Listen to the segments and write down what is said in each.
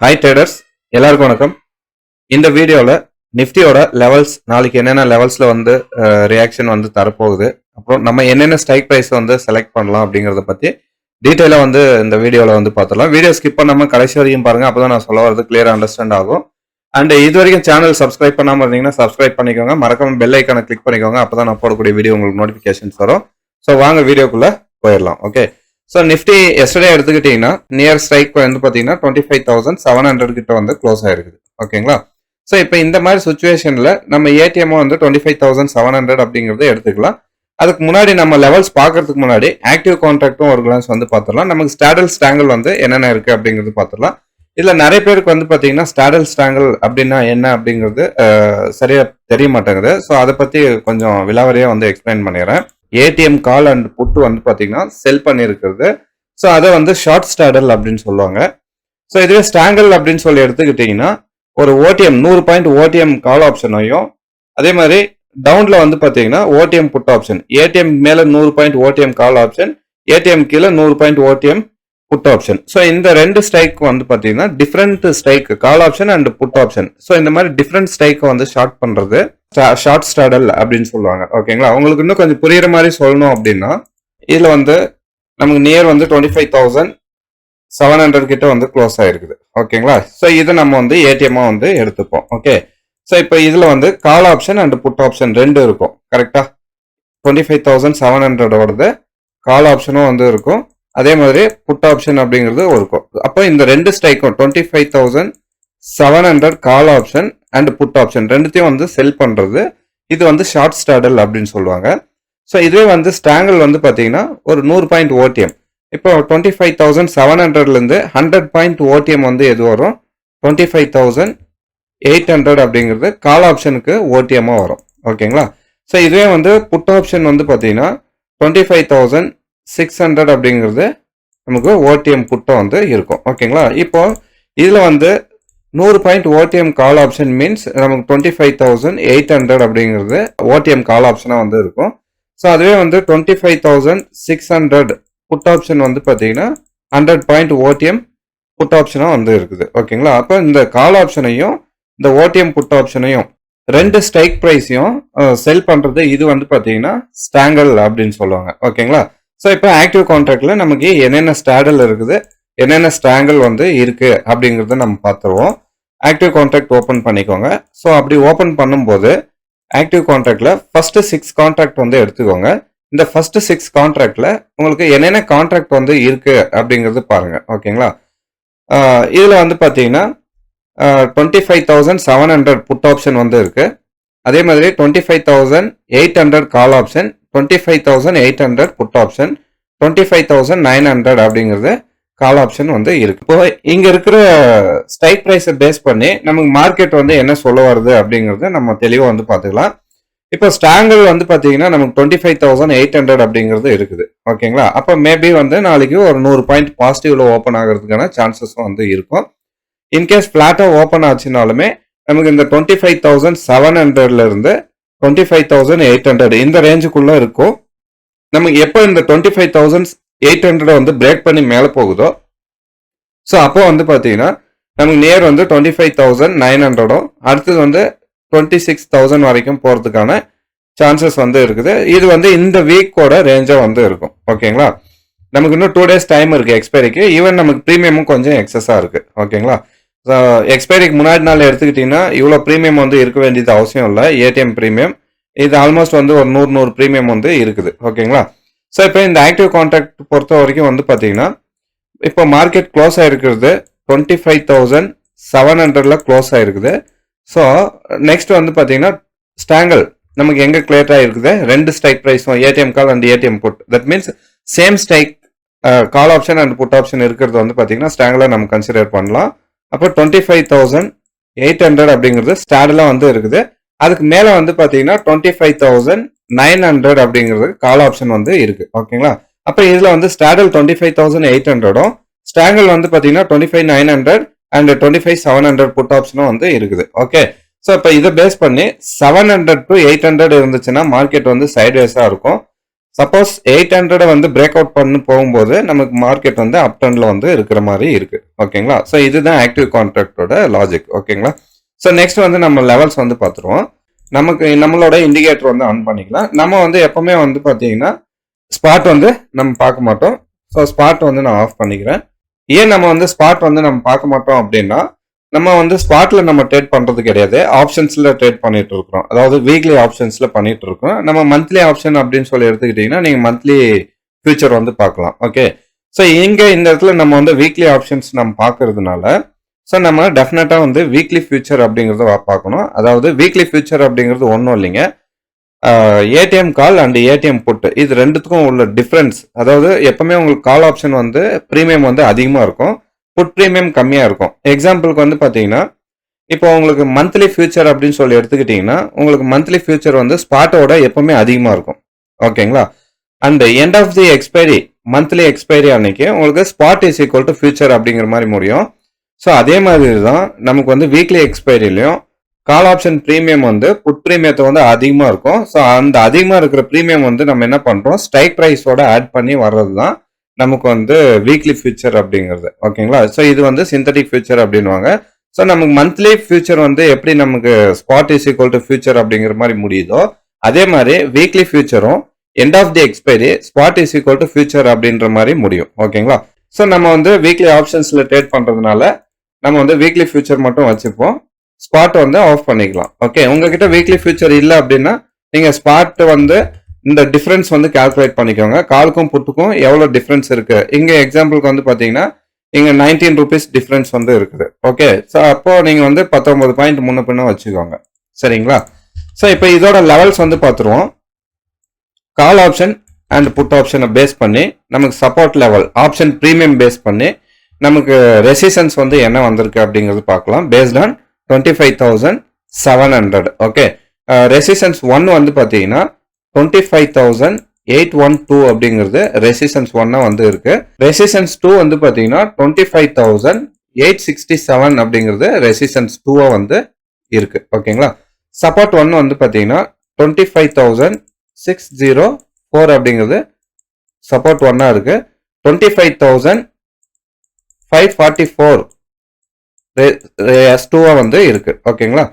Hi traders எல்லாருக்கும் வணக்கம். இந்த வீடியோவில் நிஃப்டியோட லெவல்ஸ் நாளைக்கு என்னென்ன லெவல்ஸில் வந்து ரியாக்ஷன் வந்து தரப்போகுது அப்புறம் நம்ம என்னென்ன ஸ்ட்ரைக் ப்ரைஸ் வந்து செலக்ட் பண்ணலாம் அப்படிங்கிறத பற்றி டீட்டெயிலாக வந்து இந்த வீடியோவில் வந்து பார்த்துடலாம் வீடியோ ஸ்கிப் பண்ணாமல் கடைசி வரைக்கும் பாருங்கள் அப்போ தான் நான் சொல்ல வரது கிளியராக அண்டர்ஸ்டாண்ட் ஆகும். அண்ட் இது வரைக்கும் சேனல் சப்ஸ்கிரைப் பண்ணாமல் இருந்தீங்கன்னா சப்ஸ்கிரைப் பண்ணிக்கோங்க. மறக்காம பெல் ஐக்கானை கிளிக் பண்ணிக்கோங்க. அப்போ தான் நான் போடக்கூடிய வீடியோ உங்களுக்கு நோட்டிஃபிகேஷன்ஸ் வரும். ஸோ வாங்க வீடியோக்குள்ளே போயிடலாம். ஓகே ஸோ நிஃப்டி எஸ்டர்டே எடுத்துக்கிட்டிங்கன்னா நியர் ஸ்ட்ரைக் வந்து பார்த்தீங்கன்னா twenty five thousand seven hundred கிட்ட வந்து க்ளோஸ் ஆயிருக்குது. ஓகேங்களா? ஸோ இப்போ இந்த மாதிரி சுச்சுவேஷனில் நம்ம ஏடிஎம் வந்து twenty five thousand seven hundred அப்படிங்கிறத எடுத்துக்கலாம். அதுக்கு முன்னாடி நம்ம லெவல்ஸ் பார்க்கறதுக்கு முன்னாடி ஆக்டிவ் கான்ட்ராக்டும் ஒரு கிளான்ஸ் வந்து பார்த்துடலாம். நமக்கு ஸ்டாடல் ஸ்டாங்கல் வந்து என்னென்ன இருக்குது அப்படிங்கிறது பார்த்துடலாம். இதில் நிறைய பேருக்கு வந்து பார்த்தீங்கன்னா ஸ்டாடல் ஸ்டாங்கல் அப்படின்னா என்ன அப்படிங்கிறது சரியாக தெரிய மாட்டேங்குது. ஸோ அதை பற்றி கொஞ்சம் விலாவரியாக வந்து எக்ஸ்பிளைன் பண்ணிடுறேன். ஏடிஎம் கால் அண்ட் புட்டு வந்து பார்த்தீங்கன்னா செல் பண்ணியிருக்கிறது. ஸோ அதை வந்து ஷார்ட் ஸ்டாடல் அப்படின்னு சொல்லுவாங்க. ஸோ இதுவே ஸ்டாங்கல் அப்படின்னு சொல்லி எடுத்துக்கிட்டிங்கன்னா ஒரு ஓடிஎம் நூறு பாயிண்ட் ஓடிஎம் கால் ஆப்ஷனையும் அதே மாதிரி டவுனில் வந்து பார்த்தீங்கன்னா ஓடிஎம் புட் ஆப்ஷன் ஏடிஎம் மேலே நூறு point OTM call option ATM கீழே நூறு point OTM put option so இந்த ரெண்டு ஸ்ட்ரைக் வந்து பார்த்தீங்கன்னா different strike call option and put option so இந்த மாதிரி டிஃப்ரெண்ட் ஸ்ட்ரைக்கை வந்து ஷார்ட் பண்ணுறது ஷார்ட் ஸ்டாடல் அப்படின்னு சொல்லுவாங்க. ஓகேங்களா உங்களுக்கு இன்னும் கொஞ்சம் புரியுற மாதிரி சொல்லணும் அப்படின்னா இதில் வந்து நமக்கு நியர் வந்து twenty five thousand seven hundred கிட்ட வந்து க்ளோஸ் ஆகிருக்குது ஓகேங்களா ஸோ இதை நம்ம வந்து ஏடிஎம்மாக வந்து எடுத்துப்போம். ஓகே ஸோ இப்போ இதில் வந்து call option and put option ரெண்டு இருக்கும். கரெக்டாக டுவெண்ட்டி ஃபைவ் தௌசண்ட் செவன் ஹண்ட்ரடோடது கால் ஆப்ஷனும் வந்து இருக்கும். அதே மாதிரி புட் ஆப்ஷன் அப்படிங்கிறது இருக்கும். அப்போ இந்த ரெண்டு ஸ்ட்ரைக்கும் twenty five thousand seven hundred call option and put option ரெண்டுத்தையும் வந்து செல் பண்ணுறது இது வந்து ஷார்ட் ஸ்டாடல் அப்படின்னு சொல்லுவாங்க. ஸோ இதுவே வந்து ஸ்டாங்கல் வந்து பார்த்தீங்கன்னா ஒரு நூறு பாயிண்ட் ஓடிஎம் இப்போ டுவெண்ட்டி ஃபைவ் தௌசண்ட் செவன் ஹண்ட்ரட்லேருந்து ஹண்ட்ரட் பாயிண்ட் ஓடிஎம் வந்து எது வரும்? Twenty five thousand eight hundred அப்படிங்கிறது கால் ஆப்ஷனுக்கு ஓடிஎம்மாக வரும். ஓகேங்களா ஸோ இதுவே வந்து புட் ஆப்ஷன் வந்து பார்த்தீங்கன்னா twenty five thousand six hundred அப்படிங்கிறது நமக்கு ஓடிஎம் புட்டம் வந்து இருக்கும். ஓகேங்களா இப்போ இதில் வந்து நூறு point OTM call option means நமக்கு twenty five thousand eight hundred அப்படிங்கிறது ஓடிஎம் கால் ஆப்ஷனாக வந்து இருக்கும். ஸோ அதுவே வந்து twenty five thousand six hundred put option வந்து பார்த்தீங்கன்னா ஹண்ட்ரட் பாயிண்ட் ஓடிஎம் புட் ஆப்ஷனாக வந்து இருக்குது. ஓகேங்களா? அப்போ இந்த கால் ஆப்ஷனையும் இந்த ஓடிஎம் புட் ஆப்ஷனையும் ரெண்டு ஸ்ட்ரைக் ப்ரைஸையும் செல் பண்ணுறது இது வந்து பார்த்தீங்கன்னா ஸ்டாங்கல் அப்படின்னு சொல்லுவாங்க. ஓகேங்களா? ஸோ இப்போ ஆக்டிவ் கான்ட்ராக்டில் நமக்கு என்னென்ன ஸ்டாடல் இருக்குது? என்னென்ன ஸ்ட்ராங்கிள் வந்து இருக்குது அப்படிங்கிறத நம்ம பார்த்துருவோம். ஆக்டிவ் கான்ட்ராக்ட் ஓப்பன் பண்ணிக்கோங்க. ஸோ அப்படி ஓப்பன் பண்ணும்போது ஆக்டிவ் கான்ட்ராக்டில் ஃபஸ்ட்டு சிக்ஸ் கான்ட்ராக்ட் வந்து எடுத்துக்கோங்க. இந்த ஃபஸ்ட்டு சிக்ஸ் கான்ட்ராக்டில் உங்களுக்கு என்னென்ன கான்ட்ராக்ட் வந்து இருக்குது அப்படிங்கிறது பாருங்கள் ஓகேங்களா இதில் வந்து பார்த்தீங்கன்னா twenty five thousand seven hundred put option வந்து இருக்குது அதே மாதிரி twenty five thousand eight hundred call option twenty five thousand eight hundred put option twenty five thousand nine hundred அப்படிங்கிறது கால் ஆப்ஷன் வந்து இருக்கு. இப்போ இங்க இருக்கிற ஸ்டைக் ப்ரைஸை பேஸ் பண்ணி நமக்கு மார்க்கெட் வந்து என்ன சொல்ல வருது அப்படிங்கறத நம்ம தெளிவாக வந்து பார்த்துக்கலாம். இப்போ ஸ்டாங்கல் வந்து பார்த்தீங்கன்னா நமக்கு twenty five thousand eight hundred அப்படிங்கிறது இருக்குது. ஓகேங்களா அப்போ மேபி வந்து நாளைக்கு ஒரு நூறு பாயிண்ட் பாசிட்டிவ்ல ஓப்பன் ஆகிறதுக்கான சான்சஸும் வந்து இருக்கும். இன்கேஸ் ஃப்ளாட்டாக ஓப்பன் ஆச்சுனாலுமே நமக்கு இந்த டுவெண்ட்டி ஃபைவ் தௌசண்ட் செவன் ஹண்ட்ரட்ல இருந்து twenty five thousand eight hundred இந்த ரேஞ்சுக்குள்ள இருக்கும். நமக்கு எப்போ இந்த twenty five thousand eight hundred வந்து பிரேக் பண்ணி மேலே போகுதோ? ஸோ அப்போ வந்து பார்த்தீங்கன்னா நமக்கு நியர் வந்து டுவெண்ட்டி ஃபைவ் தௌசண்ட் நைன் ஹண்ட்ரடும் அடுத்தது வந்து டுவெண்ட்டி சிக்ஸ் தௌசண்ட் வரைக்கும் போகிறதுக்கான சான்சஸ் வந்து இருக்குது. இது வந்து இந்த வீக்கோட ரேஞ்சாக வந்து இருக்கும். ஓகேங்களா நமக்கு இன்னும் டூ டேஸ் டைம் இருக்குது எக்ஸ்பைரிக்கு ஈவன் நமக்கு ப்ரீமியமும் கொஞ்சம் எக்ஸஸாக இருக்குது ஓகேங்களா எக்ஸ்பைரிக்கு முன்னாடி நாள் எடுத்துக்கிட்டிங்கன்னா இவ்வளோ ப்ரீமியம் வந்து இருக்க வேண்டியது அவசியம் இல்லை. ஏடிஎம் ப்ரீமியம் இது ஆல்மோஸ்ட் வந்து ஒரு நூறு நூறு ப்ரீமியம் வந்து இருக்குது. ஓகேங்களா ஸோ இப்போ இந்த ஆக்டிவ் கான்ட்ராக்ட் பொறுத்த வரைக்கும் வந்து பார்த்தீங்கன்னா இப்போ மார்க்கெட் க்ளோஸ் ஆகிருக்கிறது டுவெண்ட்டி ஃபைவ் தௌசண்ட் செவன் ஹண்ட்ரடில் க்ளோஸ் ஆகிருக்குது ஸோ நெக்ஸ்ட் வந்து பார்த்தீங்கன்னா ஸ்டாங்கல் நமக்கு எங்கே கிளியர் இருக்குது ரெண்டு ஸ்ட்ரைக் ப்ரைஸும் ATM call and ATM put that means same strike call option and put option இருக்கிறது வந்து பார்த்தீங்கன்னா ஸ்டாங்கில் நம்ம கன்சிடர் பண்ணலாம். அப்போ twenty five thousand eight hundred அப்படிங்கிறது ஸ்டாடெலாம் வந்து இருக்குது. அதுக்கு மேலே வந்து பார்த்தீங்கன்னா twenty five thousand nine hundred அப்படிங்கிறது கால் ஆப்ஷன் வந்து இருக்கு. ஓகேங்களா அப்போ இதில் வந்து straddle twenty five thousand eight ஹண்ட்ரடும் strangle வந்து பார்த்தீங்கன்னா twenty five nine hundred and twenty five seven hundred put ஆப்ஷனும் வந்து இருக்குது. ஓகே ஸோ இப்போ இதை பேஸ் பண்ணி seven hundred to eight hundred இருந்துச்சுன்னா மார்க்கெட் வந்து சைட்வேஸாக இருக்கும். சப்போஸ் எயிட் ஹண்ட்ரடை வந்து பிரேக் அவுட் பண்ணி போகும்போது நமக்கு மார்க்கெட் வந்து அப் டர்னில் வந்து இருக்கிற மாதிரி இருக்குது ஓகேங்களா ஸோ இதுதான் ஆக்டிவ் கான்ட்ராக்டோட லாஜிக் ஓகேங்களா ஸோ நெக்ஸ்ட் வந்து நம்ம லெவல்ஸ் வந்து பார்த்துருவோம் நமக்கு நம்மளோட இண்டிகேட்டர் வந்து ஆன் பண்ணிக்கலாம். நம்ம வந்து எப்பவுமே வந்து பார்த்தீங்கன்னா ஸ்பாட் வந்து நம்ம பார்க்க மாட்டோம். ஸோ ஸ்பாட் வந்து நான் ஆஃப் பண்ணிக்கிறேன். ஏன் நம்ம வந்து ஸ்பாட் வந்து நம்ம பார்க்க மாட்டோம் அப்படின்னா நம்ம வந்து ஸ்பாட்டில் நம்ம ட்ரேட் பண்ணுறது கிடையாது. ஆப்ஷன்ஸில் ட்ரேட் பண்ணிட்டு இருக்கிறோம். அதாவது வீக்லி ஆப்ஷன்ஸில் பண்ணிட்டு இருக்கோம். நம்ம மந்த்லி ஆப்ஷன் அப்படின்னு சொல்லி எடுத்துக்கிட்டிங்கன்னா நீங்கள் மந்த்லி ஃபியூச்சர் வந்து பார்க்கலாம். ஓகே ஸோ இங்கே இந்த இடத்துல நம்ம வந்து வீக்லி ஆப்ஷன்ஸ் நம்ம பார்க்கறதுனால ஸோ நம்ம டெஃபினட்டாக வந்து வீக்லி ஃபியூச்சர் அப்படிங்கறத பார்க்கணும். அதாவது வீக்லி ஃபியூச்சர் அப்படிங்கிறது ஒன்றும் இல்லைங்க. ATM call and ATM put இது ரெண்டுத்துக்கும் உள்ள டிஃப்ரென்ஸ் அதாவது எப்பவுமே உங்களுக்கு கால் ஆப்ஷன் வந்து ப்ரீமியம் வந்து அதிகமாக இருக்கும். புட் ப்ரீமியம் கம்மியாக இருக்கும். எக்ஸாம்பிளுக்கு வந்து பார்த்தீங்கன்னா இப்போ உங்களுக்கு மந்த்லி ஃபியூச்சர் அப்படின்னு சொல்லி எடுத்துக்கிட்டிங்கன்னா உங்களுக்கு மந்த்லி ஃபியூச்சர் வந்து ஸ்பாட்டோட எப்பவுமே அதிகமாக இருக்கும். ஓகேங்களா? And end of the expiry monthly expiry அன்னைக்கு உங்களுக்கு spot is equal to future அப்படிங்கிற மாதிரி முடியும். ஸோ அதே மாதிரி தான் நமக்கு வந்து வீக்லி எக்ஸ்பைரிலையும் கால் ஆப்ஷன் ப்ரீமியம் வந்து புட் ப்ரீமியத்தை வந்து அதிகமாக இருக்கும். ஸோ அந்த அதிகமாக இருக்கிற ப்ரீமியம் வந்து நம்ம என்ன பண்ணுறோம் ஸ்ட்ரைக் ப்ரைஸோட ஆட் பண்ணி வர்றது தான் நமக்கு வந்து வீக்லி ஃபியூச்சர் அப்படிங்கிறது. ஓகேங்களா ஸோ இது வந்து சிந்தட்டிக் ஃபியூச்சர் அப்படின்வாங்க ஸோ நமக்கு மந்த்லி ஃபியூச்சர் வந்து எப்படி நமக்கு spot is equal to future அப்படிங்கிற மாதிரி முடியுதோ அதே மாதிரி weekly ஃபியூச்சரும் end of the expiry spot is equal to future அப்படின்ற மாதிரி முடியும். ஓகேங்களா ஸோ நம்ம வந்து வீக்லி ஆப்ஷன்ஸில் ட்ரேட் பண்ணுறதுனால நம்ம வந்து வீக்லி ஃபியூச்சர் மட்டும் வச்சுப்போம். ஸ்பாட் வந்து ஆஃப் பண்ணிக்கலாம். ஓகே உங்ககிட்ட வீக்லி ஃபியூச்சர் இல்லை அப்படின்னா நீங்கள் ஸ்பாட் வந்து இந்த டிஃப்ரென்ஸ் வந்து கால்குலேட் பண்ணிக்கோங்க. காலுக்கும் புட்டுக்கும் எவ்வளோ டிஃப்ரென்ஸ் இருக்குது இங்கே எக்ஸாம்பிளுக்கு வந்து பார்த்தீங்கன்னா இங்கே நைன்டீன் ருபீஸ் டிஃப்ரென்ஸ் வந்து இருக்குது. ஓகே ஸோ அப்போது நீங்கள் வந்து பத்தொம்பது பாயிண்ட் முன்ன பின்ன வச்சுக்கோங்க. சரிங்களா? ஸோ இப்போ இதோட லெவல்ஸ் வந்து பார்த்துருவோம் கால் ஆப்ஷன் அண்ட் புட் ஆப்ஷனை பேஸ் பண்ணி நமக்கு support level option premium base பண்ணி நமக்கு ரெசிஸ்டன்ஸ் வந்து என்ன வந்திருக்கு அப்படிங்கிறது பார்க்கலாம். Based on twenty five thousand seven hundred okay resistance one வந்து பார்த்தீங்கன்னா twenty five thousand eight one two அப்படிங்கிறது ரெசிஸ்டன்ஸ் ஒன்னா வந்து இருக்கு. ரெசிஸ்டன்ஸ் டூ வந்து பார்த்தீங்கன்னா twenty five thousand eight sixty seven அப்படிங்கிறது ரெசிஸ்டன்ஸ் டூவாக வந்து இருக்கு. ஓகேங்களா சப்போர்ட் ஒன் வந்து பார்த்தீங்கன்னா twenty five thousand six zero four அப்படிங்கிறது சப்போர்ட் ஒன்னாக இருக்கு. Twenty five thousand five forty four S டூவாக வந்து இருக்கு. ஓகேங்களா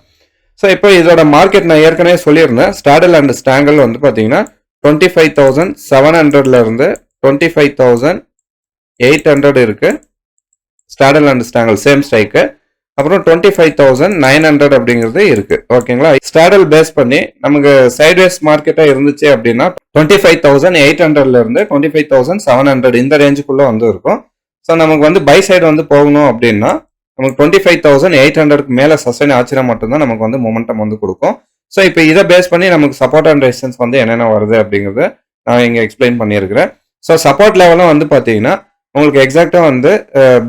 ஸோ இப்போ இதோட மார்க்கெட் நான் ஏற்கனவே சொல்லியிருந்தேன். ஸ்டாடல் அண்ட் ஸ்டாங்கல் வந்து பார்த்தீங்கன்னா டுவெண்ட்டி ஃபைவ் தௌசண்ட் செவன் ஹண்ட்ரட்லேருந்து twenty five thousand eight hundred இருக்குது straddle and strangle same strike அப்புறம் twenty five thousand nine hundred அப்படிங்கிறது இருக்குது ஓகேங்களா ஸ்டாடல் பேஸ் பண்ணி நமக்கு சைட்வேஸ் மார்க்கெட்டாக இருந்துச்சு அப்படின்னா டுவெண்ட்டி ஃபைவ் தௌசண்ட் எயிட் ஹண்ட்ரட்லேருந்து twenty five thousand seven hundred இந்த ரேஞ்சுக்குள்ளே வந்து இருக்கும். ஸோ நமக்கு வந்து பை சைடு வந்து போகணும் அப்படின்னா நமக்கு டுவெண்ட்டி ஃபைவ் தௌசண்ட் எயிட் ஹண்ட்ரட்க்கு மேலே சஸ்டைன் ஆச்சுனா மட்டும்தான் நமக்கு வந்து மொமெண்டம் வந்து கொடுக்கும். ஸோ இப்போ இதை பேஸ் பண்ணி நமக்கு சப்போர்ட் அண்ட் ரெசிஸ்டன்ஸ் வந்து என்னென்ன வருது அப்படிங்கிறத நான் இங்கே எக்ஸ்பிளைன் பண்ணியிருக்கிறேன். ஸோ சப்போர்ட் லெவலும் வந்து பார்த்தீங்கன்னா உங்களுக்கு எக்ஸாக்டாக வந்து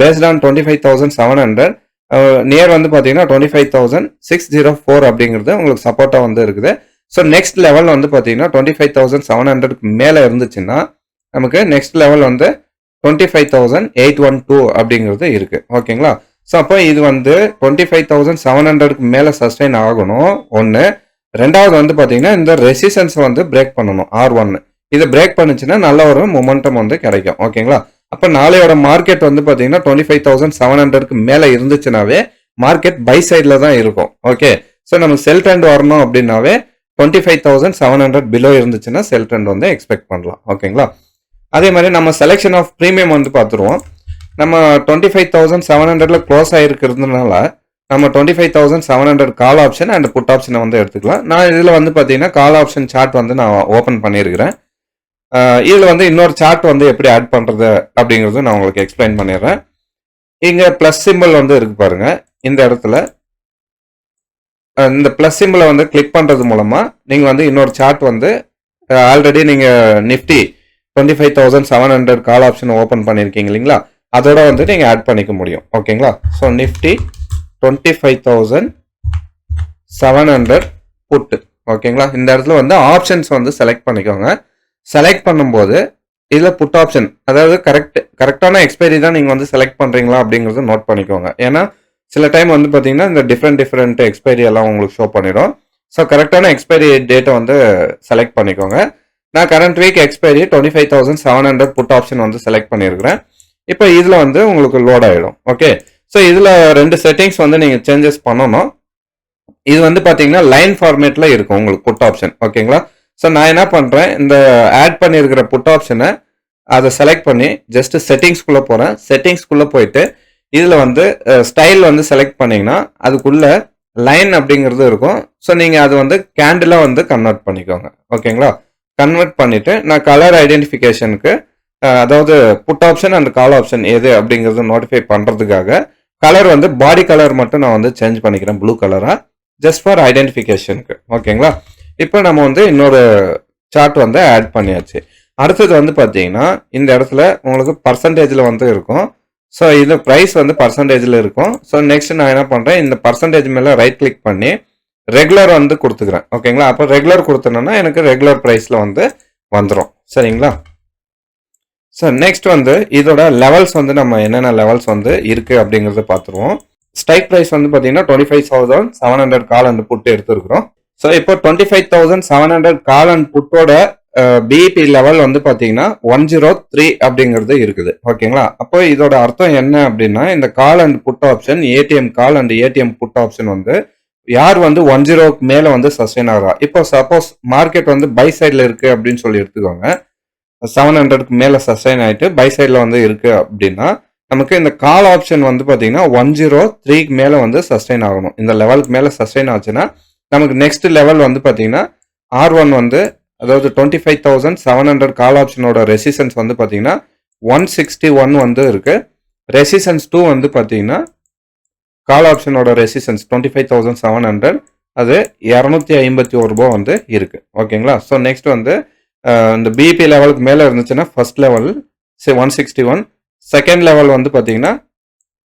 based on twenty five thousand seven hundred near வந்து பார்த்தீங்கன்னா twenty five thousand six zero four அப்படிங்கிறது உங்களுக்கு சப்போர்ட்டாக வந்து இருக்குது. ஸோ நெக்ஸ்ட் லெவல் வந்து பார்த்தீங்கன்னா டுவெண்ட்டி ஃபைவ் தௌசண்ட் செவன் ஹண்ட்ரட்க்கு மேலே இருந்துச்சுன்னா நமக்கு நெக்ஸ்ட் லெவல் வந்து twenty five thousand eight one two அப்படிங்கிறது இருக்குது ஓகேங்களா? ஸோ அப்போ இது வந்து டுவெண்ட்டி ஃபைவ் தௌசண்ட் செவன் ஹண்ட்ரடுக்கு மேலே சஸ்டைன் ஆகணும். ஒன்று ரெண்டாவது வந்து பார்த்தீங்கன்னா இந்த ரெசிஸ்டன்ஸை வந்து பிரேக் பண்ணணும். ஆர் ஒன்னு இதை பிரேக் பண்ணுச்சுன்னா நல்ல ஒரு மொமெண்டம் வந்து கிடைக்கும். ஓகேங்களா? அப்போ நாளையோட மார்க்கெட் வந்து பார்த்தீங்கன்னா டுவெண்ட்டி ஃபைவ் தௌசண்ட் செவன் ஹண்ட்ரட்க்கு மேலே இருந்துச்சுனாவே மார்க்கெட் பை சைடில் தான் இருக்கும். ஓகே? ஸோ நம்ம செல் ட்ரெண்ட் வரணும் அப்படின்னாவே twenty five thousand seven hundred below இருந்துச்சுன்னா செல் ட்ரெண்ட் வந்து எக்ஸ்பெக்ட் பண்ணலாம். ஓகேங்களா? அதே மாதிரி நம்ம செலெக்ஷன் ஆஃப் ப்ரீமியம் வந்து பார்த்துருவோம். நம்ம டுவெண்ட்டி ஃபைவ் தௌசண்ட் செவன் ஹண்ட்ரட்ல க்ளோஸ் ஆகிருக்கிறதுனால நம்ம twenty five thousand seven hundred call option and put ஆப்ஷனை வந்து எடுத்துக்கலாம். நான் இதில் வந்து பார்த்தீங்கன்னா கால் ஆப்ஷன் சார்ட் வந்து நான் ஓப்பன் பண்ணியிருக்கிறேன். இதில் வந்து இன்னொரு சார்ட் வந்து எப்படி ஆட் பண்ணுறது அப்படிங்கிறது நான் உங்களுக்கு எக்ஸ்பிளைன் பண்ணிடுறேன். இங்கே ப்ளஸ் சிம்பிள் வந்து இருக்கு பாருங்க. இந்த இடத்துல இந்த ப்ளஸ் சிம்பிளை வந்து கிளிக் பண்ணுறது மூலமாக நீங்கள் வந்து இன்னொரு சார்ட் வந்து ஆல்ரெடி நீங்கள் Nifty twenty five thousand seven hundred call option open பண்ணியிருக்கீங்க இல்லைங்களா? அதோட வந்து நீங்கள் ஆட் பண்ணிக்க முடியும். ஓகேங்களா? So Nifty twenty five thousand seven hundred put ஓகேங்களா? இந்த இடத்துல வந்து ஆப்ஷன்ஸ் வந்து செலக்ட் பண்ணிக்கோங்க. செலக்ட் பண்ணும்போது இதில் புட் ஆப்ஷன் அதாவது கரெக்ட் கரெக்டான எக்ஸ்பைரி தான் நீங்கள் வந்து செலக்ட் பண்ணுறீங்களா அப்படிங்கிறத நோட் பண்ணிக்கோங்க. ஏன்னா சில டைம் வந்து பார்த்தீங்கன்னா இந்த டிஃப்ரெண்ட் டிஃப்ரெண்ட் எக்ஸ்பைரி எல்லாம் உங்களுக்கு ஷோ பண்ணிடும். ஸோ கரெக்டான எக்ஸ்பைரி டேட்டை வந்து செலக்ட் பண்ணிக்கோங்க. நான் current week expiry twenty five thousand seven hundred put option வந்து செலக்ட் பண்ணியிருக்கிறேன். இப்போ இதில் வந்து உங்களுக்கு லோட் ஆகிடும் ஓகே ஸோ இதில் ரெண்டு செட்டிங்ஸ் வந்து நீங்கள் சேஞ்சஸ் பண்ணணும். இது வந்து பார்த்தீங்கன்னா லைன் ஃபார்மேட்டில் இருக்கும் உங்களுக்கு புட் ஆப்ஷன் ஓகேங்களா ஸோ நான் என்ன பண்ணுறேன் இந்த ஆட் பண்ணியிருக்கிற புட் ஆப்ஷனை அதை செலக்ட் பண்ணி ஜஸ்ட்டு செட்டிங்ஸ்குள்ளே போகிறேன் செட்டிங்ஸ்குள்ளே போயிட்டு இதில் வந்து ஸ்டைல் வந்து செலக்ட் பண்ணிங்கன்னா அதுக்குள்ளே லைன் அப்படிங்கிறது இருக்கும். ஸோ நீங்கள் அது வந்து கேண்டிலாக வந்து கன்வெர்ட் பண்ணிக்கோங்க. ஓகேங்களா கன்வெர்ட் பண்ணிவிட்டு நான் கலர் ஐடென்டிஃபிகேஷனுக்கு அதாவது put option and call option எது அப்படிங்கிறது நோட்டிஃபை பண்ணுறதுக்காக கலர் வந்து பாடி கலர் மட்டும் நான் வந்து சேஞ்ச் பண்ணிக்கிறேன் ப்ளூ கலராக ஜஸ்ட் ஃபார் ஐடென்டிஃபிகேஷனுக்கு ஓகேங்களா இப்போ நம்ம வந்து இன்னொரு சார்ட் வந்து ஆட் பண்ணியாச்சு. அடுத்தது வந்து பார்த்தீங்கன்னா இந்த இடத்துல உங்களுக்கு பர்சன்டேஜில் வந்து இருக்கும். ஸோ இது ப்ரைஸ் வந்து பர்சன்டேஜில் இருக்கும். ஸோ நெக்ஸ்ட் நான் என்ன பண்ணுறேன் இந்த பர்சன்டேஜ் மேலே ரைட் கிளிக் பண்ணி ரெகுலர் வந்து கொடுத்துக்கிறேன். ஓகேங்களா அப்போ ரெகுலர் கொடுத்தேன்னா எனக்கு ரெகுலர் ப்ரைஸில் வந்து வந்துடும் சரிங்களா? ஸோ நெக்ஸ்ட் வந்து இதோட லெவல்ஸ் வந்து நம்ம என்னென்ன லெவல்ஸ் வந்து இருக்குது அப்படிங்கிறத பார்த்துருவோம். ஸ்ட்ரைக் ப்ரைஸ் வந்து பார்த்தீங்கன்னா twenty five thousand seven hundred call and put எடுத்துருக்குறோம். ஸோ இப்போ twenty five thousand seven hundred call and புட்டோட BEP level வந்து பார்த்தீங்கன்னா ஒன் ஜீரோ த்ரீ அப்படிங்கிறது இருக்குது. ஓகேங்களா அப்போ இதோட அர்த்தம் என்ன அப்படின்னா இந்த call and put option ATM call and ATM put option வந்து யார் வந்து ஒன் ஜீரோக்கு மேலே வந்து சஸ்டெயின் ஆகிறா? இப்போ சப்போஸ் மார்க்கெட் வந்து பை சைடில் இருக்குது அப்படின்னு சொல்லி எடுத்துக்கோங்க. செவன் ஹண்ட்ரட்க்கு மேலே சஸ்டைன் ஆகிட்டு பை சைடில் வந்து இருக்குது அப்படின்னா நமக்கு இந்த கால் ஆப்ஷன் வந்து பார்த்தீங்கன்னா ஒன் ஜீரோ த்ரீக்கு மேலே வந்து சஸ்டைன் ஆகணும். இந்த லெவலுக்கு மேலே சஸ்டைன் ஆச்சுன்னா நமக்கு நெக்ஸ்ட் லெவல் வந்து பார்த்தீங்கன்னா ஆர் ஒன் வந்து அதாவது twenty five thousand seven hundred call ஆப்ஷனோட resistance வந்து பார்த்தீங்கன்னா ஒன் சிக்ஸ்டி ஒன் வந்து இருக்குது ரெசிஸ்டன்ஸ் டூ வந்து பார்த்தீங்கன்னா call ஆப்ஷனோட resistance twenty five thousand seven hundred அது இரநூத்தி ஐம்பத்தி ஒரு ரூபா வந்து இருக்கு. ஓகேங்களா ஸோ நெக்ஸ்ட் வந்து இந்த பிபி லெவலுக்கு மேலே இருந்துச்சுன்னா first level one sixty one second level வந்து பார்த்தீங்கன்னா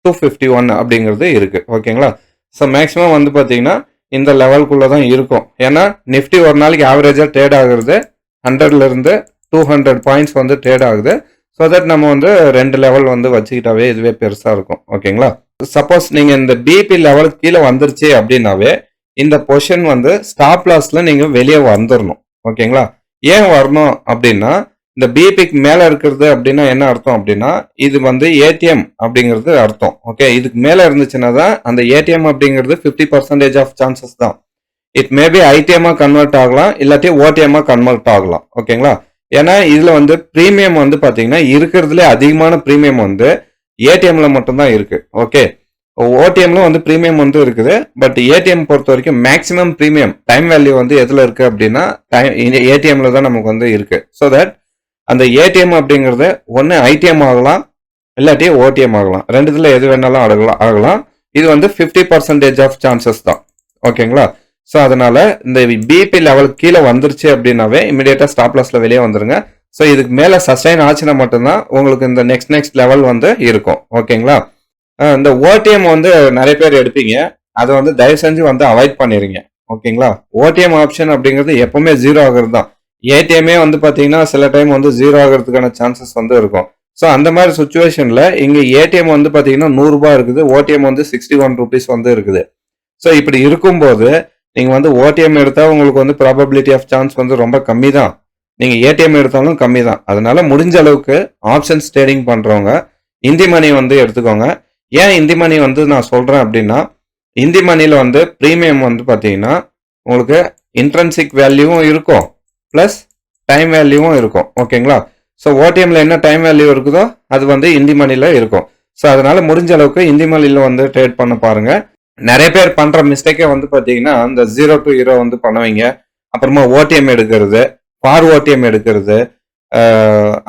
டூ ஃபிஃப்டி ஒன் அப்படிங்கிறது இருக்கு. ஓகேங்களா ஸோ மேக்ஸிமம் வந்து பார்த்தீங்கன்னா இந்த லெவல்குள்ளே தான் இருக்கும். ஏன்னா நிஃப்டி ஒரு நாளைக்கு ஆவரேஜாக ட்ரேட் ஆகுறது ஹண்ட்ரட்லேருந்து டூ ஹண்ட்ரட் பாயிண்ட்ஸ் வந்து ட்ரேட் ஆகுது. ஸோ தட் நம்ம வந்து ரெண்டு லெவல் வந்து வச்சுக்கிட்டாவே இதுவே பெருசாக இருக்கும். ஓகேங்களா சப்போஸ் நீங்கள் இந்த பிபி லெவலுக்கு கீழே வந்துருச்சு அப்படின்னாவே இந்த பொஷன் வந்து ஸ்டாப் லாஸில் நீங்கள் வெளியே வந்துடணும் ஓகேங்களா? ஏன் வரணும் அப்படின்னா இந்த பிபிக்கு மேலே இருக்கிறது அப்படின்னா என்ன அர்த்தம் அப்படின்னா இது வந்து ஏடிஎம் அப்படிங்கிறது அர்த்தம். ஓகே? இதுக்கு மேலே இருந்துச்சுன்னா தான் அந்த ஏடிஎம் அப்படிங்கிறது ஃபிஃப்டி பர்சன்டேஜ் ஆஃப் சான்சஸ் தான். இட் மேபி ஐடிஎம்மா கன்வெர்ட் ஆகலாம் இல்லாட்டி ஓடிஎம்மாக கன்வெர்ட் ஆகலாம். ஓகேங்களா? ஏன்னா இதில் வந்து ப்ரீமியம் வந்து பார்த்தீங்கன்னா இருக்கிறதுலே அதிகமான ப்ரீமியம் வந்து ஏடிஎம்ல மட்டும்தான் இருக்கு. ஓகே ஓடிஎம்ல வந்து ப்ரீமியம் வந்து இருக்குது. பட் ஏடிஎம் பொறுத்த வரைக்கும் மேக்ஸிமம் ப்ரீமியம் டைம் வேல்யூ வந்து எதுல இருக்கு அப்படின்னா டைம் ஏடிஎம்ல தான் நமக்கு வந்து இருக்கு. ஸோ தட் அந்த ஏடிஎம் அப்படிங்கிறது ஒன்று ஐடிஎம் ஆகலாம் இல்லாட்டி ஓடிஎம் ஆகலாம். ரெண்டுத்துல எது வேணாலும் ஆகலாம் ஆகலாம். இது வந்து ஃபிஃப்டி பர்சன்டேஜ் ஆஃப் சான்சஸ் தான். ஓகேங்களா ஸோ அதனால இந்த பிபி லெவல் கீழே வந்துருச்சு அப்படின்னாவே இமிடியேட்டா ஸ்டாப்லாஸ்ல வெளியே வந்துருங்க. ஸோ இதுக்கு மேலே சஸ்டைன் ஆச்சுன்னா மட்டும்தான் உங்களுக்கு இந்த நெக்ஸ்ட் நெக்ஸ்ட் லெவல் வந்து இருக்கும். ஓகேங்களா இந்த ஓடிஎம் வந்து நிறைய பேர் எடுப்பீங்க. அதை வந்து தயவு செஞ்சு வந்து அவாய்ட் பண்ணிடுங்க ஓகேங்களா ஓடிஎம் ஆப்ஷன் அப்படிங்கிறது எப்பவுமே ஜீரோ ஆகுறது தான். ஏடிஎம்மே வந்து பார்த்தீங்கன்னா சில டைம் வந்து ஜீரோ ஆகிறதுக்கான சான்சஸ் வந்து இருக்கும். ஸோ அந்த மாதிரி சுச்சுவேஷனில் இங்கே ஏடிஎம் வந்து பார்த்தீங்கன்னா நூறுரூபா இருக்குது. ஓடிஎம் வந்து சிக்ஸ்டி ஒன் ருபீஸ் வந்து இருக்குது. ஸோ இப்படி இருக்கும்போது நீங்கள் வந்து ஓடிஎம் எடுத்தால் உங்களுக்கு வந்து ப்ராபபிலிட்டி ஆஃப் சான்ஸ் வந்து ரொம்ப கம்மி தான். நீங்கள் ஏடிஎம் எடுத்தாலும் கம்மி தான் அதனால முடிஞ்ச அளவுக்கு ஆப்ஷன்ஸ் ட்ரேடிங் பண்ணுறவங்க இந்தி மணி வந்து எடுத்துக்கோங்க. ஏன் இந்தி மணி வந்து நான் சொல்கிறேன் அப்படின்னா இந்தி மணியில் வந்து ப்ரீமியம் வந்து பார்த்தீங்கன்னா உங்களுக்கு இன்ட்ரன்சிக் வேல்யூவும் இருக்கும். ப்ளஸ் டைம் வேல்யூவும் இருக்கும். ஓகேங்களா ஸோ ஓடிஎம்மில் என்ன டைம் வேல்யூ இருக்குதோ அது வந்து இந்தி மணியில் இருக்கும். ஸோ அதனால் முடிஞ்ச அளவுக்கு இந்தி மணியில் வந்து ட்ரேட் பண்ண பாருங்கள் நிறைய பேர் பண்ணுற மிஸ்டேக்கே வந்து பார்த்தீங்கன்னா இந்த ஜீரோ டு ஹீரோ வந்து பண்ணுவீங்க. அப்புறமா ஓடிஎம் எடுக்கிறது. பார்வோட்டியம் ஓடிஎம் எடுக்கிறது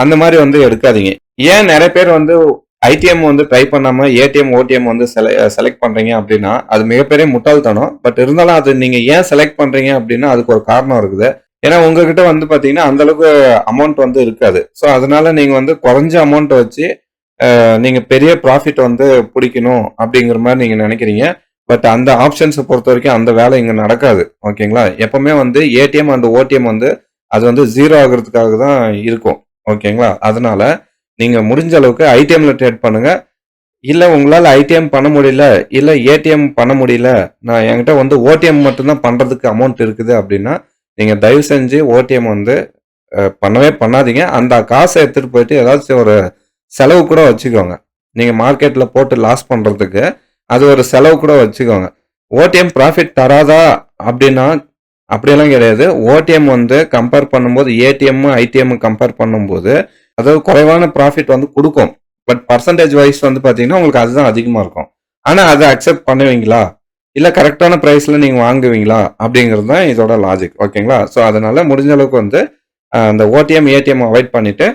அந்த மாதிரி வந்து எடுக்காதீங்க. ஏன் நிறைய பேர் வந்து ஐடிஎம் வந்து ட்ரை பண்ணாமல் ஏடிஎம் ஓடிஎம் வந்து செலக்ட் பண்ணுறீங்க அப்படின்னா அது மிகப்பெரிய முட்டாள்தனம். பட் இருந்தாலும் அது நீங்கள் ஏன் செலக்ட் பண்ணுறீங்க அப்படின்னா அதுக்கு ஒரு காரணம் இருக்குது. ஏன்னா உங்ககிட்ட வந்து பார்த்தீங்கன்னா அந்தளவுக்கு அமௌண்ட் வந்து இருக்காது. ஸோ அதனால நீங்கள் வந்து குறைஞ்ச அமௌண்ட் வச்சு நீங்கள் பெரிய ப்ராஃபிட் வந்து பிடிக்கணும் அப்படிங்கிற மாதிரி நீங்கள் நினைக்கிறீங்க. பட் அந்த ஆப்ஷன்ஸை பொறுத்த வரைக்கும் அந்த வேலை இங்கே நடக்காது. ஓகேங்களா? எப்பவுமே வந்து ஏடிஎம் அண்ட் ஓடிஎம் வந்து அது வந்து ஜீரோ ஆகுறதுக்காக தான் இருக்கும் ஓகேங்களா அதனால நீங்கள் முடிஞ்ச அளவுக்கு ஐடிஎம்ல ட்ரேட் பண்ணுங்க. இல்லை உங்களால் ஐடிஎம் பண்ண முடியல இல்லை ஏடிஎம் பண்ண முடியல நான் என்கிட்ட வந்து ஓடிஎம் மட்டும்தான் பண்ணுறதுக்கு அமௌண்ட் இருக்குது அப்படின்னா நீங்கள் தயவு செஞ்சு ஓடிஎம் வந்து பண்ணவே பண்ணாதீங்க. அந்த காசை எடுத்துகிட்டு போயிட்டு ஏதாச்சும் ஒரு செலவு கூட வச்சுக்கோங்க. நீங்கள் மார்க்கெட்டில் போட்டு லாஸ் பண்ணுறதுக்கு அது ஒரு செலவு கூட வச்சுக்கோங்க. ஓடிஎம் ப்ராஃபிட் தராதா அப்படின்னா அப்படியெல்லாம் கிடையாது. ஓடிஎம் வந்து கம்பேர் பண்ணும்போது ஏடிஎம் ஐடிஎம் கம்பேர் பண்ணும்போது அதாவது குறைவான ப்ராஃபிட் வந்து கொடுக்கும். பட் பர்சன்டேஜ் வைஸ் வந்து பார்த்தீங்கன்னா உங்களுக்கு அதுதான் அதிகமாக இருக்கும். ஆனால் அதை அக்செப்ட் பண்ணுவீங்களா? இல்லை கரெக்டான ப்ரைஸில் நீங்கள் வாங்குவீங்களா? அப்படிங்கிறது தான் இதோட லாஜிக் ஓகேங்களா ஸோ அதனால் முடிஞ்ச அளவுக்கு வந்து அந்த ஓடிஎம் ஏடிஎம் அவாய்ட் பண்ணிவிட்டு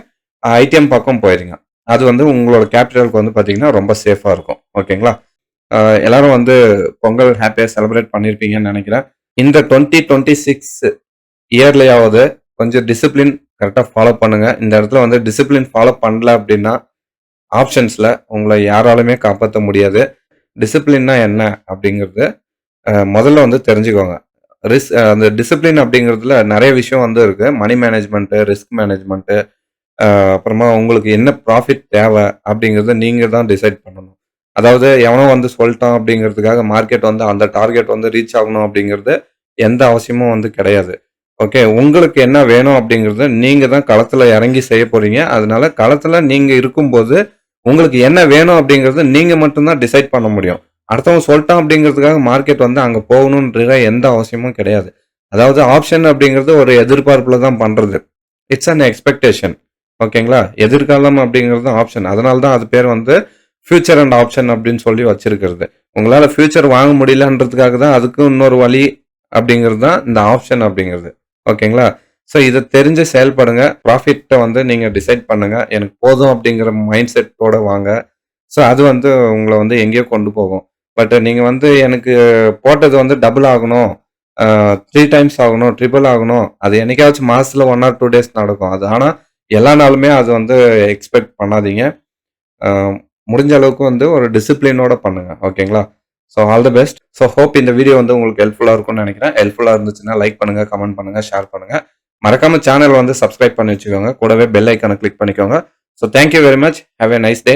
ஐடிஎம் பக்கம் போயிருங்க. அது வந்து உங்களோட கேபிட்டலுக்கு வந்து பார்த்தீங்கன்னா ரொம்ப சேஃபாக இருக்கும். ஓகேங்களா எல்லாரும் வந்து பொங்கல் ஹாப்பியாக செலிப்ரேட் பண்ணியிருப்பீங்கன்னு நினைக்கிறேன். இந்த டுவெண்ட்டி டுவெண்ட்டி சிக்ஸ் இயர்லையாவது கொஞ்சம் டிசிப்ளின் கரெக்டாக ஃபாலோ பண்ணுங்க. இந்த இடத்துல வந்து டிசிப்ளின் ஃபாலோ பண்ணல அப்படின்னா ஆப்ஷன்ஸில் உங்களை யாராலுமே காப்பாற்ற முடியாது. டிசிப்ளின்னா என்ன அப்படிங்கிறது முதல்ல வந்து தெரிஞ்சுக்கோங்க. ரிஸ் அந்த டிசிப்ளின் அப்படிங்கிறதுல நிறைய விஷயம் வந்து இருக்குது மணி மேனேஜ்மெண்ட்டு ரிஸ்க் மேனேஜ்மெண்ட்டு அப்புறமா உங்களுக்கு என்ன ப்ராஃபிட் தேவை அப்படிங்கிறத நீங்கள் தான் டிசைட் பண்ணணும். அதாவது எவனோ வந்து சொல்லிட்டான் அப்படிங்கிறதுக்காக மார்க்கெட் வந்து அந்த டார்கெட் வந்து ரீச் ஆகணும் அப்படிங்கிறது எந்த அவசியமும் வந்து கிடையாது. ஓகே உங்களுக்கு என்ன வேணும் அப்படிங்கிறத நீங்கள் தான் களத்தில் இறங்கி செய்ய போகிறீங்க அதனால களத்தில் நீங்கள் இருக்கும்போது உங்களுக்கு என்ன வேணும் அப்படிங்கிறது நீங்கள் மட்டும்தான் டிசைட் பண்ண முடியும். அடுத்தவங்க சொல்லிட்டான் அப்படிங்கிறதுக்காக மார்க்கெட் வந்து அங்கே போகணுன்ற எந்த அவசியமும் கிடையாது. அதாவது ஆப்ஷன் அப்படிங்கிறது ஒரு எதிர்பார்ப்பில் தான் பண்ணுறது இட்ஸ் அன் எக்ஸ்பெக்டேஷன் ஓகேங்களா எதிர்காலம் அப்படிங்கிறது ஆப்ஷன் அதனால தான் அது பேர் வந்து ஃபியூச்சர் அண்ட் ஆப்ஷன் அப்படின்னு சொல்லி வச்சிருக்கிறது. உங்களால் ஃபியூச்சர் வாங்க முடியலன்றதுக்காக தான் அதுக்கும் இன்னொரு வழி அப்படிங்கிறது தான் இந்த ஆப்ஷன் அப்படிங்கிறது. ஓகேங்களா ஸோ இதை தெரிஞ்சு செயல்படுங்க. ப்ராஃபிட்டை வந்து நீங்கள் டிசைட் பண்ணுங்க. எனக்கு போதும் அப்படிங்கிற மைண்ட் செட்டோட வாங்க. ஸோ அது வந்து உங்களை வந்து எங்கேயோ கொண்டு போகும். பட் நீங்கள் வந்து எனக்கு போட்டது வந்து டபுள் ஆகணும். த்ரீ டைம்ஸ் ஆகணும் ட்ரிபிள் ஆகணும். அது என்னைக்காச்சும் மாதத்தில் ஒன் ஆர் டூ டேஸ் நடக்கும். அது ஆனால் எல்லா நாளுமே அது வந்து எக்ஸ்பெக்ட் பண்ணாதீங்க. முடிஞ்ச அளவுக்கு வந்து ஒரு டிசிப்ளினோட பண்ணுங்க. ஓகேங்களா so all the best so hope இந்த வீடியோ வந்து உங்களுக்கு ஹெல்ப்ஃபுல்லாக இருக்கும்னு நினைக்கிறேன். ஹெல்ப்ஃபுல்லாக இருந்துச்சுன்னா லைக் பண்ணுங்க கமெண்ட் பண்ணுங்க ஷேர் பண்ணுங்க. மறக்காம சேனல் வந்து சப்ஸ்கிரைப் பண்ணி வச்சுக்கோங்க. கூடவே பெல் ஐக்கனை கிளிக் பண்ணிக்கோங்க. So thank you very much have a nice day